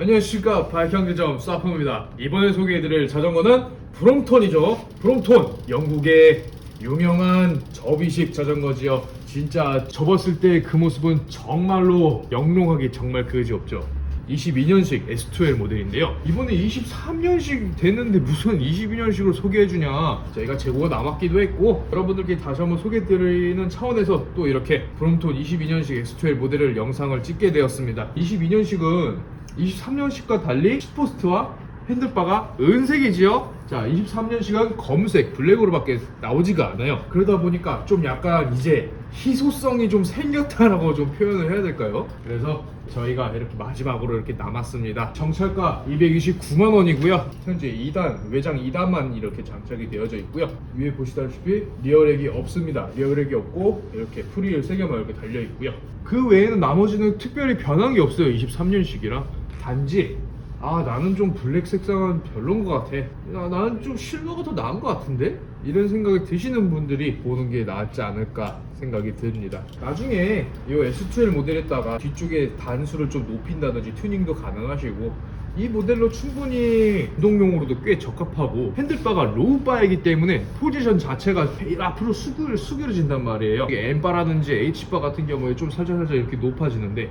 안녕하십니까. 바이킹대점 사프입니다. 이번에 소개해드릴 자전거는 브롬톤이죠. 브롬톤. 영국의 유명한 접이식 자전거지요. 진짜 접었을 때 그 모습은 정말로 영롱하기 정말 그지없죠. 22년식 S2L 모델인데요. 이번에 23년식 됐는데 무슨 22년식을 소개해주냐. 저희가 재고가 남았기도 했고 여러분들께 다시 한번 소개해드리는 차원에서 또 이렇게 브롬톤 22년식 S2L 모델을 영상을 찍게 되었습니다. 22년식은 23년식과 달리 슈퍼스트와 핸들바가 은색이지요. 자, 23년식은 검색, 블랙으로밖에 나오지가 않아요. 그러다 보니까 좀 약간 이제 희소성이 좀 생겼다라고 좀 표현을 해야 될까요? 그래서 저희가 이렇게 마지막으로 이렇게 남았습니다. 정찰가 229만 원이고요. 현재 2단, 외장 2단만 이렇게 장착이 되어져 있고요. 위에 보시다시피 리어렉이 없습니다. 리어렉이 없고 이렇게 프리를 3개만 이렇게 달려 있고요. 그 외에는 나머지는 특별히 변한 게 없어요. 23년식이라. 단지 아 나는 좀 블랙 색상은 별론 것 같아. 나, 나는 좀 실버가 더 나은 것 같은데? 이런 생각이 드시는 분들이 보는 게 낫지 않을까 생각이 듭니다. 나중에 이 S2L 모델에다가 뒤쪽에 단수를 좀 높인다든지 튜닝도 가능하시고 이 모델로 충분히 운동용으로도 꽤 적합하고 핸들바가 로우바이기 때문에 포지션 자체가 앞으로 수그려, 수그려진단 말이에요. M바라든지 H바 같은 경우에 좀 살짝살짝 이렇게 높아지는데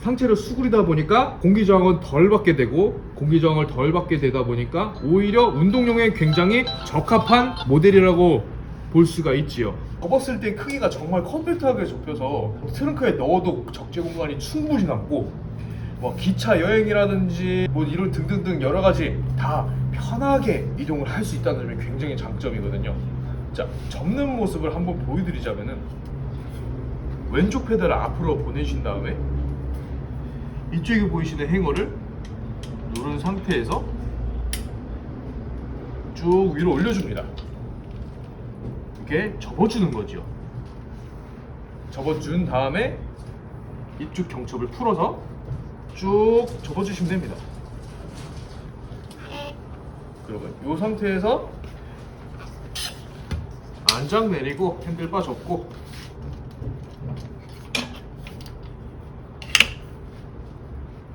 상체를 수그리다 보니까 공기 저항은 덜 받게 되고 공기 저항을 덜 받게 되다 보니까 오히려 운동용에 굉장히 적합한 모델이라고 볼 수가 있지요. 접었을 때 크기가 정말 컴팩트하게 접혀서 트렁크에 넣어도 적재 공간이 충분히 남고 뭐 기차 여행이라든지 뭐 이런 등등등 여러 가지 다 편하게 이동을 할 수 있다는 점이 굉장히 장점이거든요. 자, 접는 모습을 한번 보여드리자면은 왼쪽 페달을 앞으로 보내신 다음에 이쪽에 보이시는 행어를 누른 상태에서 쭉 위로 올려줍니다. 이렇게 접어주는 거죠. 접어준 다음에 이쪽 경첩을 풀어서 쭉 접어주시면 됩니다. 그러면 이 상태에서 안장 내리고 핸들바 접고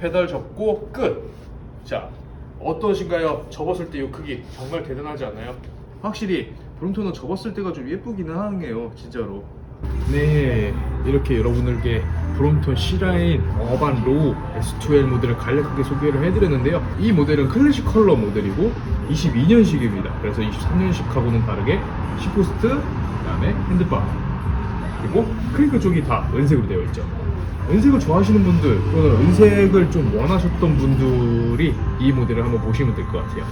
페달 접고 끝. 자, 어떠신가요? 접었을 때 이 크기 정말 대단하지 않나요? 확실히 브롬톤은 접었을 때가 좀 예쁘기는 하네요, 진짜로. 네, 이렇게 여러분들께 브롬톤 C라인 어반 로우 S2L 모델을 간략하게 소개를 해드렸는데요. 이 모델은 클래식 컬러 모델이고 22년식입니다. 그래서 23년식하고는 다르게 시포스트, 그다음에 핸드바, 그리고 크링크 쪽이 다 은색으로 되어 있죠. 은색을 좋아하시는 분들 또는 은색을 좀 원하셨던 분들이 이 모델을 한번 보시면 될 것 같아요.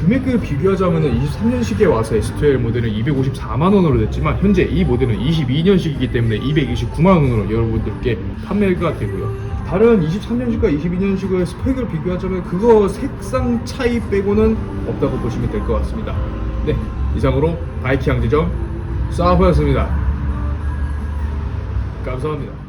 금액을 비교하자면 23년식에 와서 S2L 모델은 254만 원으로 됐지만 현재 이 모델은 22년식이기 때문에 229만 원으로 여러분들께 판매가 되고요. 다른 23년식과 22년식의 스펙을 비교하자면 그거 색상 차이 빼고는 없다고 보시면 될 것 같습니다. 네, 이상으로 바이키 양지점 싸우였습니다 감사합니다.